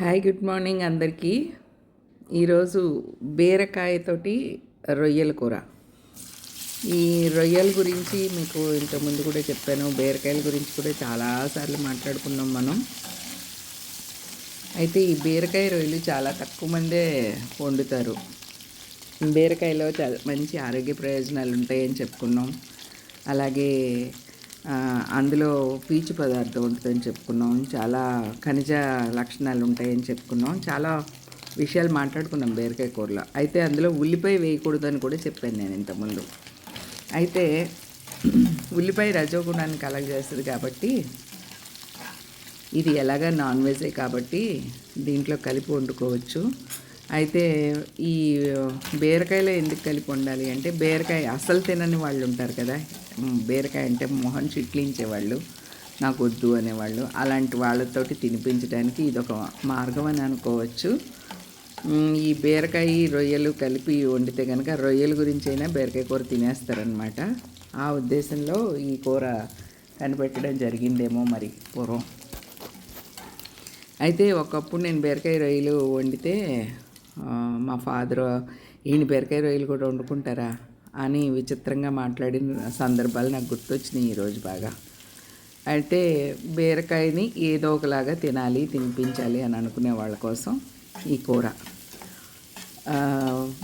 Hi good morning అందరికీ. ఈరోజు బీరకాయతోటి రొయ్యల కూర. ఈ రొయ్యల గురించి మీకు ఇంతకుముందు కూడా చెప్పాను బీరకాయల గురించి కూడా చాలాసార్లు మాట్లాడుకున్నాం మనం. అయితే ఈ బీరకాయ రొయ్యలు చాలా తక్కువ మందే వండుతారు. బీరకాయలో చాలా మంచి ఆరోగ్య ప్రయోజనాలు ఉంటాయని చెప్పుకున్నాం. అలాగే అందులో పీచు పదార్థం ఉంటుందని చెప్పుకున్నాం. చాలా ఖనిజ లక్షణాలు ఉంటాయని చెప్పుకున్నాం. చాలా విషయాలు మాట్లాడుకున్నాం బీరకాయ కూరలో. అయితే అందులో ఉల్లిపాయ వేయకూడదని కూడా చెప్పాను నేను ఇంతకుముందు. అయితే ఉల్లిపాయ రజోగుణాన్ని కలగజేస్తుంది కాబట్టి ఇది ఎలాగా నాన్ వెజే కాబట్టి దీంట్లో కలిపి వండుకోవచ్చు. అయితే ఈ బీరకాయలో ఎందుకు కలిపి వండాలి అంటే బీరకాయ అసలు తినని వాళ్ళు ఉంటారు కదా బీరకాయ అంటే మొహం చిట్లించే వాళ్ళు నాకు వద్దు అనేవాళ్ళు. అలాంటి వాళ్ళతోటి తినిపించడానికి ఇదొక మార్గం అని అనుకోవచ్చు. ఈ బీరకాయ రొయ్యలు కలిపి వండితే కనుక రొయ్యల గురించి అయినా బీరకాయ కూర తినేస్తారనమాట ఆ ఉద్దేశంలో ఈ కూర కనిపెట్టడం జరిగిందేమో మరి పూర్వం. అయితే ఒకప్పుడు నేను బీరకాయ రొయ్యలు వండితే మా ఫాదర్ ఈయన బీరకాయ రొయ్యలు కూడా వండుకుంటారా? అని విచిత్రంగా మాట్లాడిన సందర్భాలు నాకు గుర్తొచ్చినాయి ఈరోజు బాగా. అయితే బీరకాయని ఏదో ఒకలాగా తినాలి తినిపించాలి అని అనుకునే వాళ్ళ కోసం ఈ కూర.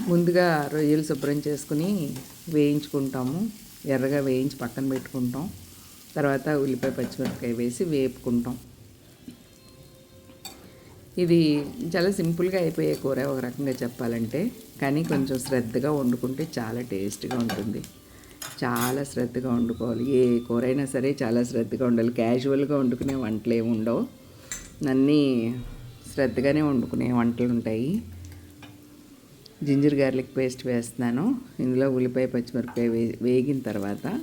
ముందుగా రొయ్యలు శుభ్రం చేసుకుని వేయించుకుంటాము. ఎర్రగా వేయించి పక్కన పెట్టుకుంటాం. తర్వాత ఉల్లిపాయ పచ్చిమిరపకాయ వేసి వేపుకుంటాం. ఇది చాలా సింపుల్గా అయిపోయే కూర ఒక రకంగా చెప్పాలంటే కానీ కొంచెం శ్రద్ధగా వండుకుంటే చాలా టేస్ట్గా ఉంటుంది. చాలా శ్రద్ధగా వండుకోవాలి. ఏ కూర అయినా సరే చాలా శ్రద్ధగా ఉండాలి క్యాజువల్గా వండుకునే వంటలు ఏమి ఉండవు. అన్నీ శ్రద్ధగానే వండుకునే వంటలు ఉంటాయి. జింజర్ గార్లిక్ పేస్ట్ వేస్తున్నాను. ఇందులో ఉల్లిపాయ పచ్చిమిరపకాయ వే వేగిన తర్వాత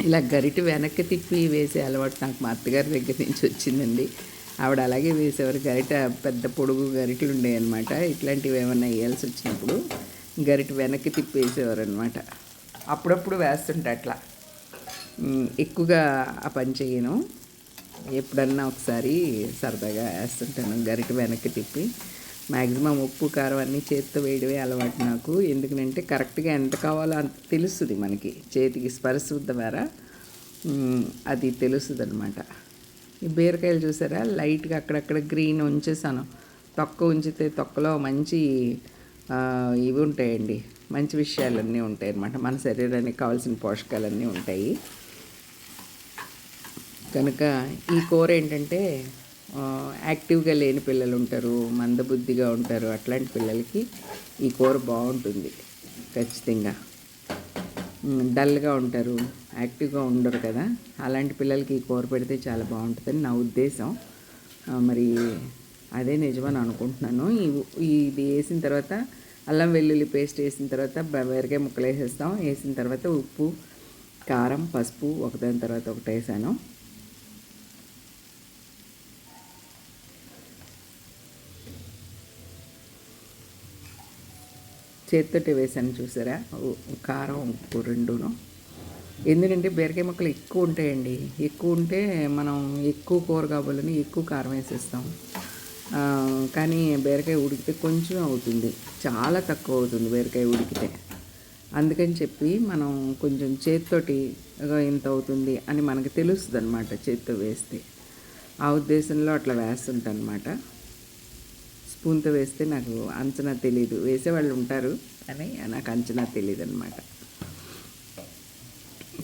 ఇలా గరిటి వెనక్కి తిప్పి వేసే అలవాటు నాకు మా అత్తగారి దగ్గర నుంచి వచ్చిందండి. ఆవిడ అలాగే వేసేవారు. గరిట పెద్ద పొడుగు గరిటలు ఉండేవి అనమాట ఇట్లాంటివి ఏమైనా వేయాల్సి వచ్చినప్పుడు గరిట వెనక్కి తిప్పి వేసేవారు అనమాట అప్పుడప్పుడు వేస్తుంటే అట్లా. ఎక్కువగా ఆ పని చేయను. ఎప్పుడన్నా ఒకసారి సరదాగా వేస్తుంటాను. గరిట వెనక్కి తిప్పి. మ్యాక్సిమం ఉప్పు కారం అన్నీ చేతితో వేయడమే అలవాటు నాకు. ఎందుకంటే కరెక్ట్గా ఎంత కావాలో అంత తెలుస్తుంది మనకి. చేతికి స్పర్శ ద్వారా అది తెలుస్తుంది అనమాట ఈ బీరకాయలు చూసారా? లైట్గా అక్కడక్కడ గ్రీన్ ఉంచేసాను. తొక్క ఉంచితే తొక్కలో మంచి ఇవి ఉంటాయండి. మంచి విషయాలన్నీ ఉంటాయి అన్నమాట మన శరీరానికి కావాల్సిన పోషకాలన్నీ ఉంటాయి. కనుక ఈ కూర ఏంటంటే యాక్టివ్గా లేని పిల్లలు ఉంటారు మందబుద్ధిగా ఉంటారు అట్లాంటి పిల్లలకి ఈ కూర బాగుంటుంది. ఖచ్చితంగా. డల్గా ఉంటారు యాక్టివ్గా ఉండరు కదా. అలాంటి పిల్లలకి ఈ కూర పెడితే చాలా బాగుంటుందని నా ఉద్దేశం. మరి అదే నిజమని అనుకుంటున్నాను. ఈ ఇది వేసిన తర్వాత అల్లం వెల్లుల్లి పేస్ట్ వేసిన తర్వాత బెరకాయ ముక్కలు వేసేస్తాం. వేసిన తర్వాత ఉప్పు కారం పసుపు ఒకదాని తర్వాత ఒకటి వేసాను. చేతితోటి వేసాను చూసారా? కారం ఉప్పు రెండును. ఎందుకంటే బీరకాయ ముక్కలు ఎక్కువ ఉంటాయండి. ఎక్కువ ఉంటే మనం ఎక్కువ కూర కాబోలని ఎక్కువ కారం వేసేస్తాం. కానీ బీరకాయ ఉడికితే కొంచెం అవుతుంది. చాలా తక్కువ అవుతుంది బీరకాయ ఉడికితే. అందుకని చెప్పి మనం కొంచెం చేతితోటి ఇంత అవుతుంది అని మనకు తెలుస్తుంది అనమాట చేతితో వేస్తే. ఆ ఉద్దేశంలో అట్లా వేస్తుంటాను అనమాట స్పూన్తో వేస్తే నాకు అంచనా తెలియదు వేసేవాళ్ళు ఉంటారు కానీ నాకు అంచనా తెలియదు అనమాట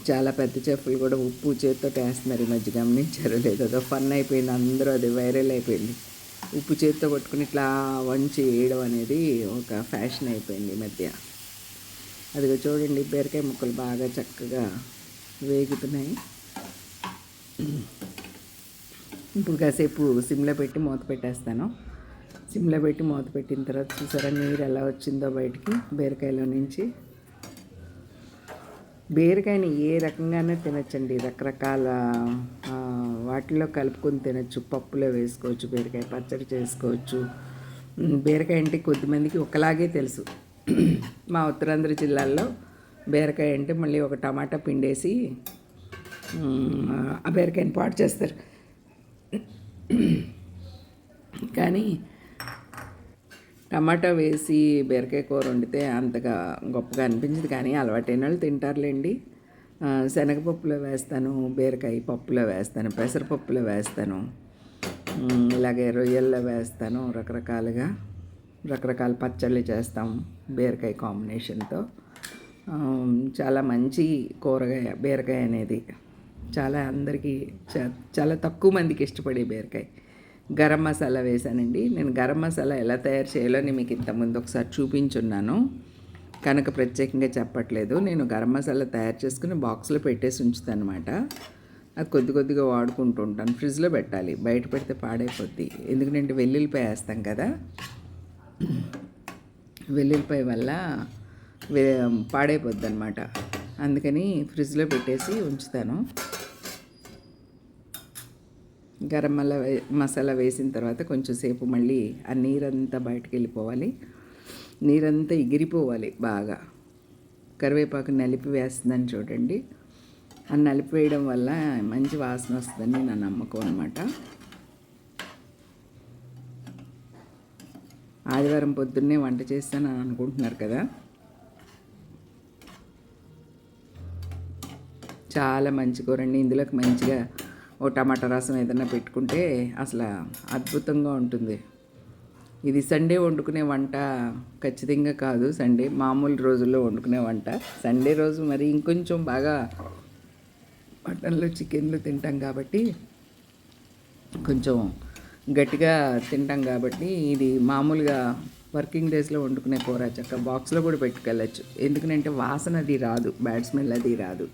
చాలా పెద్ద చెఫ్లు కూడా ఉప్పు చేతితో వేస్తున్నారు ఈ మధ్య గమనించారు లేదో. అదో ఫన్ అయిపోయింది. అందరూ అది వైరల్ అయిపోయింది. ఉప్పు చేతితో కొట్టుకుని ఇట్లా వంచి వేయడం అనేది ఒక ఫ్యాషన్ అయిపోయింది ఈ మధ్య. అదిగో చూడండి బీరకాయ ముక్కలు బాగా చక్కగా వేగుతున్నాయి. ఇప్పుడు కాసేపు సిమ్లో పెట్టి మూత పెట్టేస్తాను. సిమ్లో పెట్టి మూత పెట్టిన తర్వాత చూసారా నీరు ఎలా వచ్చిందో బయటికి? బీరకాయలో నుంచి. బీరకాయని ఏ రకంగానే తినచ్చండి. రకరకాల వాటిలో కలుపుకొని తినచ్చు. పప్పులో వేసుకోవచ్చు బీరకాయ పచ్చడి చేసుకోవచ్చు. బీరకాయ అంటే కొద్దిమందికి ఒకలాగే తెలుసు. మా ఉత్తరాంధ్ర జిల్లాల్లో బీరకాయ అంటే మళ్ళీ ఒక టమాటా పిండేసి ఆ బీరకాయని పాడు చేస్తారు. కానీ టమాటా వేసి బీరకాయ కూర వండితే అంతగా గొప్పగా అనిపించదు కానీ అలవాటైన వాళ్ళు తింటారులేండి. శనగపప్పులో వేస్తాను బీరకాయ పప్పులో వేస్తాను పెసరపప్పులో వేస్తాను ఇలాగే రొయ్యల్లో వేస్తాను రకరకాలుగా. రకరకాల పచ్చళ్ళు చేస్తాం బీరకాయ కాంబినేషన్తో. చాలా మంచి కూరగాయ బీరకాయ అనేది. చాలా అందరికీ చాలా తక్కువ మందికి ఇష్టపడే బీరకాయ. గరం మసాలా వేసానండి నేను గరం మసాలా ఎలా తయారు చేయాలో నేను మీకు ఇంతకుముందు ఒకసారి చూపించున్నాను. కనుక ప్రత్యేకంగా చెప్పట్లేదు. నేను గరం మసాలా తయారు చేసుకుని బాక్స్లో పెట్టేసి ఉంచుతాను అనమాట అది కొద్ది కొద్దిగా వాడుకుంటూ ఉంటాను. ఫ్రిడ్జ్లో పెట్టాలి. బయట పెడితే పాడైపోద్ది. ఎందుకంటే వెల్లుల్లిపాయ వేస్తాం కదా. వెల్లుల్లిపాయ వల్ల వే పాడైపోద్ది అనమాట అందుకని ఫ్రిడ్జ్లో పెట్టేసి ఉంచుతాను. గరం మసాలా మసాలా వేసిన తర్వాత కొంచెం సేపు మళ్ళీ ఆ నీరంతా బయటకు వెళ్ళిపోవాలి. నీరంతా ఎగిరిపోవాలి బాగా. కరివేపాకు నలిపి వేస్తుందని చూడండి. ఆ నలిపి వేయడం వల్ల మంచి వాసన వస్తుందని నా నమ్మకం అనమాట ఆదివారం పొద్దున్నే వంట చేస్తానని అనుకుంటున్నారు కదా. చాలా మంచి కూర అండి. ఇందులోకి మంచిగా ఓ టమాటా రసం ఏదైనా పెట్టుకుంటే అసలు అద్భుతంగా ఉంటుంది. ఇది సండే వండుకునే వంట ఖచ్చితంగా కాదు. సండే మామూలు రోజుల్లో వండుకునే వంట. సండే రోజు మరి ఇంకొంచెం బాగా మటన్లు చికెన్లు తింటాం కాబట్టి కొంచెం గట్టిగా తింటాం కాబట్టి ఇది మామూలుగా వర్కింగ్ డేస్లో వండుకునే కూర చక్క బాక్స్లో కూడా పెట్టుకెళ్ళచ్చు. ఎందుకంటే వాసన అది రాదు. బ్యాడ్ స్మెల్ అది రాదు.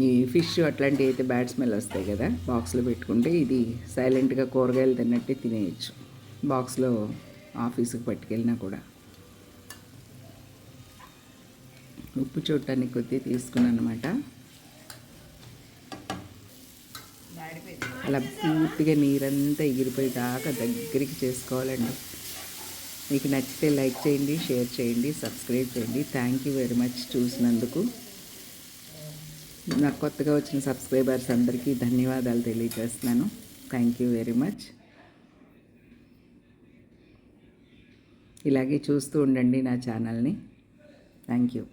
ఈ ఫిష్ అట్లాంటివి అయితే బ్యాడ్ స్మెల్ వస్తాయి కదా బాక్స్లో పెట్టుకుంటే ఇది సైలెంట్గా కూరగాయలు తిన్నట్టే తినేయచ్చు. బాక్స్లో ఆఫీస్కి పట్టుకెళ్ళినా కూడా. ఉప్పు చూడటానికి కొద్ది తీసుకున్నాను అనమాట అలా పూర్తిగా నీరంతా ఎగిరిపోయేదాకా దగ్గరికి చేసుకోవాలండి. మీకు నచ్చితే లైక్ చేయండి షేర్ చేయండి సబ్స్క్రైబ్ చేయండి. థ్యాంక్ యూ వెరీ మచ్ చూసినందుకు. నాకు కొత్తగా వచ్చిన సబ్స్క్రైబర్స్ అందరికీ ధన్యవాదాలు తెలియజేస్తున్నాను. థ్యాంక్ యూ వెరీ మచ్ ఇలాగే చూస్తూ ఉండండి నా ఛానల్ని. Thank you